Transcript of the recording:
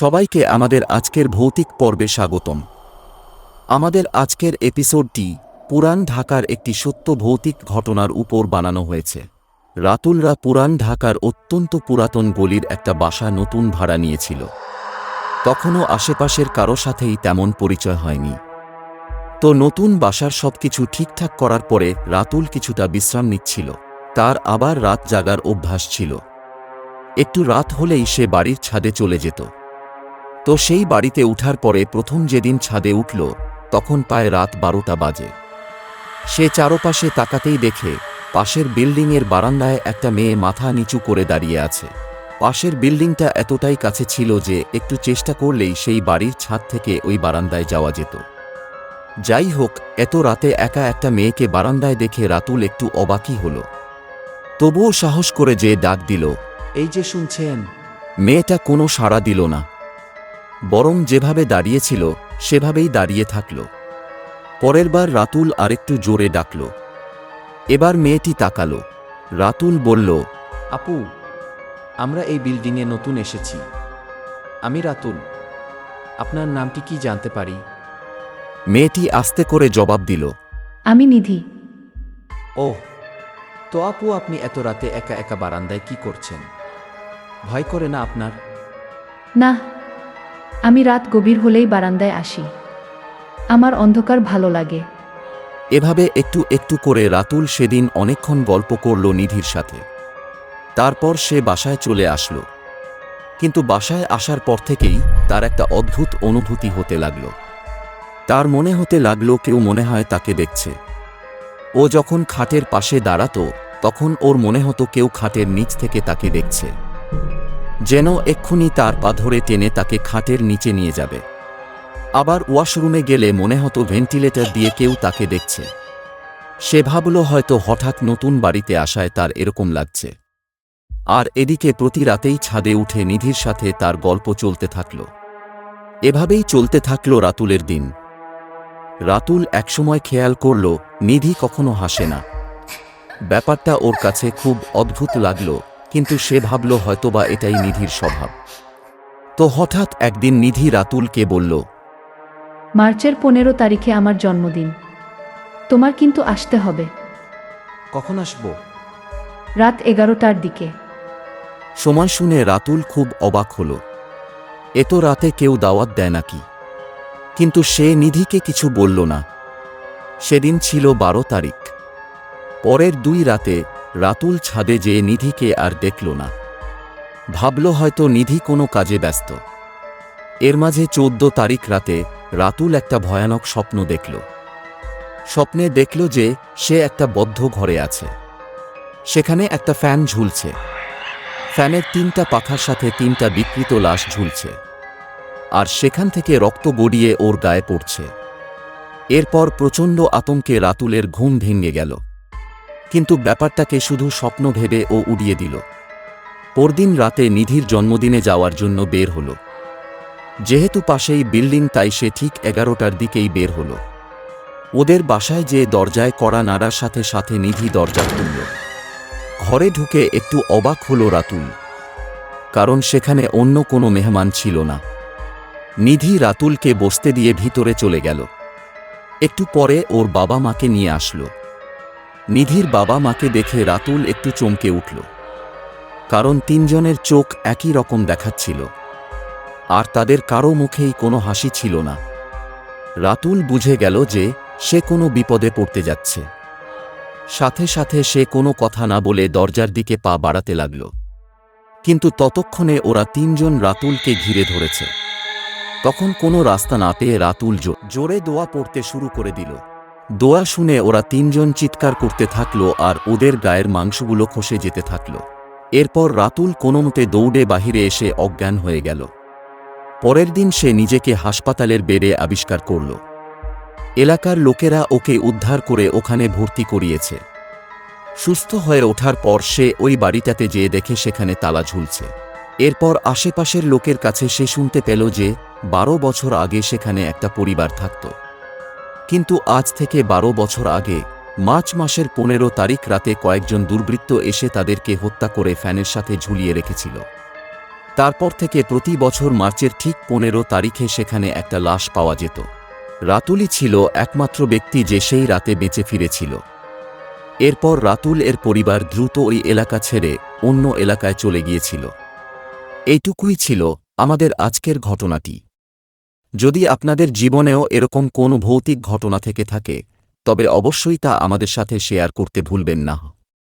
সবাইকে আমাদের আজকের ভৌতিক পর্বে স্বাগতম। আমাদের আজকের এপিসোডটি পুরান ঢাকার একটি সত্য ভৌতিক ঘটনার উপর বানানো হয়েছে। রাতুলরা পুরান ঢাকার অত্যন্ত পুরাতন গলির একটা বাসা নতুন ভাড়া নিয়েছিল। তখনও আশেপাশের কারও সাথেই তেমন পরিচয় হয়নি। তো নতুন বাসার সবকিছু ঠিকঠাক করার পরে রাতুল কিছুটা বিশ্রাম নিচ্ছিল। তার আবার রাত জাগার অভ্যাস ছিল। একটু রাত হলেই সে বাড়ির ছাদে চলে যেত। তো সেই বাড়িতে উঠার পরে প্রথম যেদিন ছাদে উঠল, তখন প্রায় রাত বারোটা বাজে। সে চারপাশে তাকাতেই দেখে, পাশের বিল্ডিংয়ের বারান্দায় একটা মেয়ে মাথা নিচু করে দাঁড়িয়ে আছে। পাশের বিল্ডিংটা এতটাই কাছে ছিল যে একটু চেষ্টা করলেই সেই বাড়ির ছাদ থেকে ওই বারান্দায় যাওয়া যেত। যাই হোক, এত রাতে একা একটা মেয়েকে বারান্দায় দেখে রাতুল একটু অবাকই হল। তবুও সাহস করে যে ডাক দিল, এই যে শুনছেন, মেয়েটা কোনো সাড়া দিল না। বরং যেভাবে দাঁড়িয়েছিল সেভাবেই দাঁড়িয়ে থাকল। পরের বার রাতুল আরেকটু জোরে ডাকল। এবার মেয়েটি তাকালো। রাতুল বলল আপু আমরা এই বিল্ডিংয়ে নতুন এসেছি। আমি রাতুল। আপনার নামটি কি জানতে পারি? মেয়েটি আস্তে করে জবাব দিল আমি নিধি। ওহ তো আপু আপনি এত রাতে একা একা বারান্দায় কি করছেন? ভয় করে না আপনার? না আমি রাত গভীর হলেই বারান্দায় আসি। আমার অন্ধকার ভালো লাগে। এভাবে একটু একটু করে রাতুল সেদিন অনেকক্ষণ গল্প করল নিধির সাথে। তারপর সে বাসায় চলে আসলো। কিন্তু বাসায় আসার পর থেকেই তার একটা অদ্ভুত অনুভূতি হতে লাগল। তার মনে হতে লাগল কেউ মনে হয় তাকে দেখছে। ও যখন খাটের পাশে দাঁড়াতো, তখন ওর মনে হতো কেউ খাটের নিচ থেকে তাকে দেখছে। যেন এক্ষুনি তার পা ধরে টেনে তাকে খাটের নিচে নিয়ে যাবে। আবার ওয়াশরুমে গেলে মনে হতো ভেন্টিলেটর দিয়ে কেউ তাকে দেখছে। সে ভাবল হয়তো হঠাৎ নতুন বাড়িতে আসায় তার এরকম লাগছে। আর এদিকে প্রতি রাতেই ছাদে উঠে নিধির সাথে তার গল্প চলতে থাকল। এভাবেই চলতে থাকল রাতুলের দিন। রাতুল একসময় খেয়াল করল, নিধি কখনো হাসে না। ব্যাপারটা ওর কাছে খুব অদ্ভুত লাগল। কিন্তু সে ভাবল হয়তোবা এটাই নিধির স্বভাব। তো হঠাৎ একদিন নিধি রাতুলকে বলল মার্চের পনেরো তারিখে আমার জন্মদিন। তোমার কিন্তু আসতে হবে। কখন আসব? রাত এগারোটার দিকে। সময় শুনে রাতুল খুব অবাক হল। এত রাতে কেউ দাওয়াত দেয় নাকি? কিন্তু সে নিধিকে কিছু বলল না। সেদিন ছিল বারো তারিখ। পরের দুই রাতে রাতুল ছাদে যেয়ে নিধিকে আর দেখল না। ভাবল হয়তো নিধি কোনো কাজে ব্যস্ত। এর মাঝে চোদ্দ তারিখ রাতে রাতুল একটা ভয়ানক স্বপ্ন দেখল। স্বপ্নে দেখল যে সে একটা বদ্ধ ঘরে আছে। সেখানে একটা ফ্যান ঝুলছে। ফ্যানের তিনটা পাখার সাথে তিনটা বিকৃত লাশ ঝুলছে। আর সেখান থেকে রক্ত গড়িয়ে ওর গায়ে পড়ছে। এরপর প্রচণ্ড আতঙ্কে রাতুলের ঘুম ভেঙে গেল। কিন্তু ব্যাপারটাকে শুধু স্বপ্ন ভেবে ও উড়িয়ে দিল। পরদিন রাতে নিধির জন্মদিনে যাওয়ার জন্য বের হল। যেহেতু পাশেই বিল্ডিং, তাই সে ঠিক এগারোটার দিকেই বের হল। ওদের বাসায় যে দরজায় কড়া নাড়ার সাথে সাথে নিধি দরজা খুলল। ঘরে ঢুকে একটু অবাক হল রাতুল। কারণ সেখানে অন্য কোনো মেহমান ছিল না। নিধি রাতুলকে বসতে দিয়ে ভিতরে চলে গেল। একটু পরে ওর বাবা মাকে নিয়ে আসলো। নিধির বাবা মাকে দেখে রাতুল একটু চমকে উঠল। কারণ তিনজনের চোখ একই রকম দেখাচ্ছিল। আর তাদের কারও মুখেই কোনো হাসি ছিল না। রাতুল বুঝে গেল যে সে কোনো বিপদে পড়তে যাচ্ছে। সাথে সাথে সে কোনো কথা না বলে দরজার দিকে পা বাড়াতে লাগল। কিন্তু ততক্ষণে ওরা তিনজন রাতুলকে ঘিরে ধরেছে। তখন কোনো রাস্তা না পেয়ে রাতুল জোরে দোয়া পড়তে শুরু করে দিল। দোয়া শুনে ওরা তিনজন চিৎকার করতে থাকল আর ওদের গায়ের মাংসগুলো খসে যেতে থাকল। এরপর রাতুল কোনোমতে দৌড়ে বাহিরে এসে অজ্ঞান হয়ে গেল। পরের দিন সে নিজেকে হাসপাতালের বেডে আবিষ্কার করল। এলাকার লোকেরা ওকে উদ্ধার করে ওখানে ভর্তি করিয়েছে। সুস্থ হয়ে ওঠার পর সে ওই বাড়িটাতে যেয়ে দেখে সেখানে তালা ঝুলছে। এরপর আশেপাশের লোকের কাছে সে শুনতে পেল যে বারো বছর আগে সেখানে একটা পরিবার থাকত। কিন্তু আজ থেকে বারো বছর আগে, মার্চ মাসের পনেরো তারিখ রাতে কয়েকজন দুর্বৃত্ত এসে তাদেরকে হত্যা করে ফ্যানের সাথে ঝুলিয়ে রেখেছিল। তারপর থেকে প্রতি বছর মার্চের ঠিক পনেরো তারিখে সেখানে একটা লাশ পাওয়া যেত। রাতুলই ছিল একমাত্র ব্যক্তি যে সেই রাতে বেঁচে ফিরেছিল। এরপর রাতুল এর পরিবার দ্রুত ওই এলাকা ছেড়ে অন্য এলাকায় চলে গিয়েছিল। এইটুকুই ছিল আমাদের আজকের ঘটনাটি। যদি আপনাদের জীবনেও এরকম কোনো ভৌতিক ঘটনা থেকে থাকে, তবে অবশ্যই তা আমাদের সাথে শেয়ার করতে ভুলবেন না।